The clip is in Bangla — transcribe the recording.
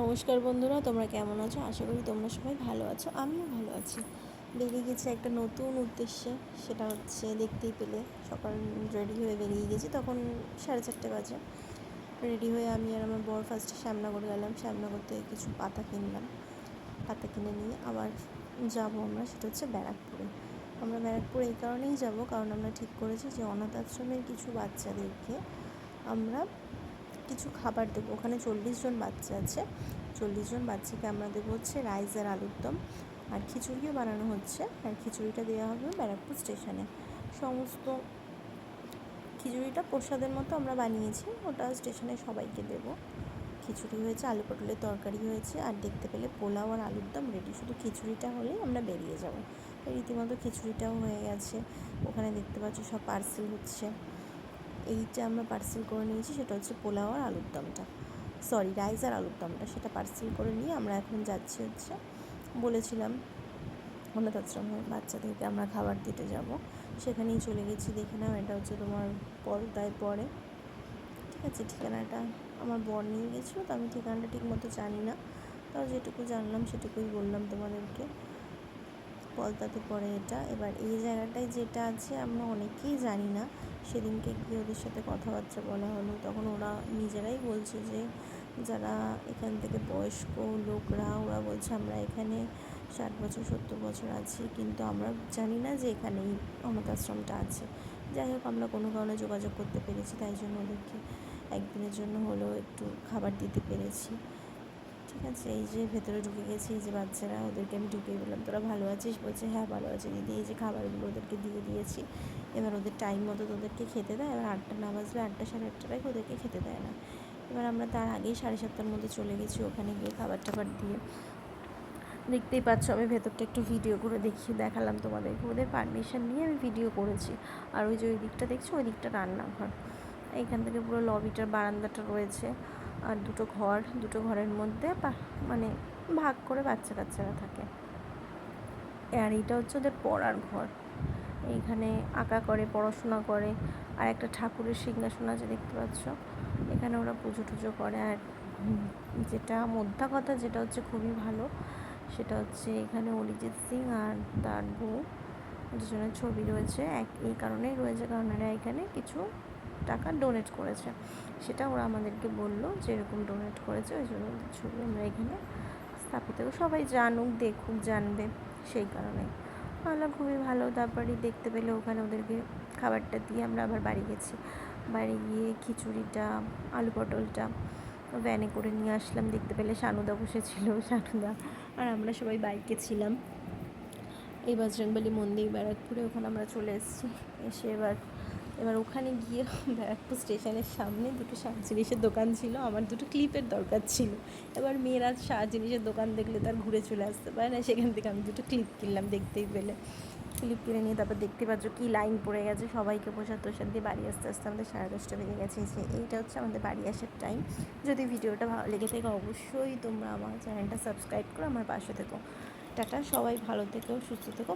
নমস্কার বন্ধুরা, তোমরা কেমন আছো? আশা করি তোমরা সবাই ভালো আছো, আমিও ভালো আছি। বেরিয়ে গেছি একটা নতুন উদ্দেশ্যে, সেটা হচ্ছে দেখতেই পেলে, সকাল রেডি হয়ে বেরিয়ে গেছি, তখন সাড়ে চারটে বাজে। রেডি হয়ে আমি আর আমার বর ফার্স্টে শ্যামনগর গেলাম, শ্যামনগর থেকে কিছু পাতা কিনলাম। পাতা কিনে নিয়ে আবার যাব আমরা, সেটা হচ্ছে ব্যারাকপুরে। আমরা ব্যারাকপুরে এই কারণেই যাব, কারণ আমরা ঠিক করেছি যে অনাথ আশ্রমের কিছু বাচ্চাদেরকে আমরা কিছু খাবার দেবো। ওখানে চল্লিশ জন বাচ্চা আছে। চল্লিশ জন বাচ্চাকে আমরা দেবো হচ্ছে রাইস আর আলুর দম। আর খিচুড়িও বানানো হচ্ছে। আর খিচুড়িটা দেওয়া হবে ব্যারাকপুর স্টেশনে। সমস্ত খিচুড়িটা প্রসাদের মতো আমরা বানিয়েছি। ওটা স্টেশনে সবাইকে দেবো। খিচুড়ি হয়েছে, আলু পটলের তরকারি হয়েছে। আর দেখতে পেলে পোলাও আর আলুর দম রেডি শুধু খিচুড়িটা হলেই আমরা বেরিয়ে যাব। রীতিমতো খিচুড়িটাও হয়ে গেছে। ওখানে দেখতে পাচ্ছ সব পার্সেল হচ্ছে। এইটা আমরা পার্সেল করে নিয়েছি, সেটা হচ্ছে পোলাও আর আলুর দমটা। সরি রাইস আর আলুর দমটা, সেটা পার্সেল করে নিয়ে আমরা এখন যাচ্ছি হচ্ছে, বলেছিলাম অনাথ আশ্রমের বাচ্চাদেরকে আমরা খাবার দিতে যাব। সেখানেই চলে গেছি, দেখে নাও এটা হচ্ছে তোমার পর্দায় পড়ে। ঠিক আছে, ঠিকানাটা আমার বর নিয়ে গেছিল, তো আমি ঠিকানাটা ঠিক মতো জানি না। তাও যেটুকু জানলাম, সেটুকুই বললাম তোমাদেরকে। পলতাতে পড়ে এটা। এবার এই জায়গাটায় যেটা আছে, আমরা অনেকেই জানি না। সেদিনকে গিয়ে ওদের সাথে কথাবার্তা বলা হলো। তখন ওরা নিজেরাই বলছে যে, যারা এখান থেকে বয়স্ক লোকরা, ওরা বলছে আমরা এখানে ষাট বছর, সত্তর বছর আছি, কিন্তু আমরা জানি না যে এখানে এই অনাথ আশ্রমটা আছে। যাই হোক, আমরা কোনো কারণে যোগাযোগ করতে পেরেছি, তাই জন্য ওদেরকে একদিনের জন্য হলেও একটু খাবার দিতে পেরেছি। আছে, এই যে ভেতরে ঢুকে গেছি, এই যে বাচ্চারা, ওদেরকে আমি ঢুকিয়ে বললাম, তোরা ভালো আছিস? বলছে হ্যাঁ ভালো আছে। দিদি, এই যে খাবারগুলো ওদেরকে দিয়ে দিয়েছি, এবার ওদের টাইম মতো তোদেরকে খেতে দেয়, এবার আটটা না বাজলে আটটা সাড়ে আটটার আগে ওদেরকে খেতে দেয় না। এবার আমরা তার আগেই সাড়ে সাতটার মধ্যে চলে গেছি, ওখানে গিয়ে খাবার টাবার দিয়ে। দেখতেই পাচ্ছ, আমি ভেতরটা একটু ভিডিও করে দেখিয়ে দেখালাম তোমাদেরকে ওদের পারমিশন নিয়ে আমি ভিডিও করেছি। আর ওই যে ওই দিকটা দেখছ? ওই দিকটা রান্নাঘর। এইখান থেকে পুরো লবিটার বারান্দাটা রয়েছে। আর দুটো ঘর, দুটো ঘরের মধ্যে মানে ভাগ করে বাচ্চা কাচ্চারা থাকে। আর এইটা হচ্ছে ওদের পড়ার ঘর। এইখানে আঁকা করে, পড়াশোনা করে। আর একটা ঠাকুরের সিংহাসন আছে দেখতে পাচ্ছ। এখানে ওরা পুজো টুজো করে। আর যেটা মোদ্দা কথা, যেটা হচ্ছে খুবই ভালো, সেটা হচ্ছে এখানে অরিজিৎ সিং আর তার বউ, দুজনের ছবি রয়েছে। এক, এই কারণেই রয়েছে, কারণ এরা এখানে কিছু টাকা ডোনেট করেছে। সেটা ওরা আমাদেরকে বলল যে এরকম ডোনেট করেছে, ওই জন্য ছবি আমরা এখানে স্থাপিত সবাই জানুক, দেখুক, জানবে, সেই কারণে। আমরা খুবই ভালো তারপরে দেখতে পেলে ওখানে ওদেরকে খাবারটা দিয়ে আমরা আবার বাড়ি গেছি। বাড়ি গিয়ে খিচুড়িটা, আলু পটলটা ভ্যানে করে নিয়ে আসলাম। দেখতে পেলে সানুদা বসেছিল, সানুদা আর আমরা সবাই বাইকে ছিলাম। এই বজরংবলী মন্দির, ব্যারাকপুরে ওখানে আমরা চলে এসেছি। এসে এবার এবার ওখানে গিয়ে ব্যারাকপুর স্টেশনের সামনে দুটো সাজ জিনিসের দোকান ছিল, আমার দুটো ক্লিপের দরকার ছিল। এবার মেয়েরা সাজ জিনিসের দোকান দেখলে তার ঘুরে চলে আসতে পারে না, সেখান থেকে আমি দুটো ক্লিপ কিনলাম দেখতেই পেলে। ক্লিপ কিনে নিয়ে তারপর দেখতে পাচ্ছ কী লাইন পড়ে গেছে, সবাইকে প্রসাদ তোষাদ দিয়ে বাড়ি আসতে আসতে আমাদের সাড়ে দশটা বেজে গেছে। যে এইটা হচ্ছে আমাদের বাড়ি আসার টাইম যদি ভিডিওটা ভালো লেগে থাকে অবশ্যই তোমরা আমার চ্যানেলটা সাবস্ক্রাইব করো আমার পাশে থেকো। টাটা, সবাই ভালো থেকো, সুস্থ থেকো।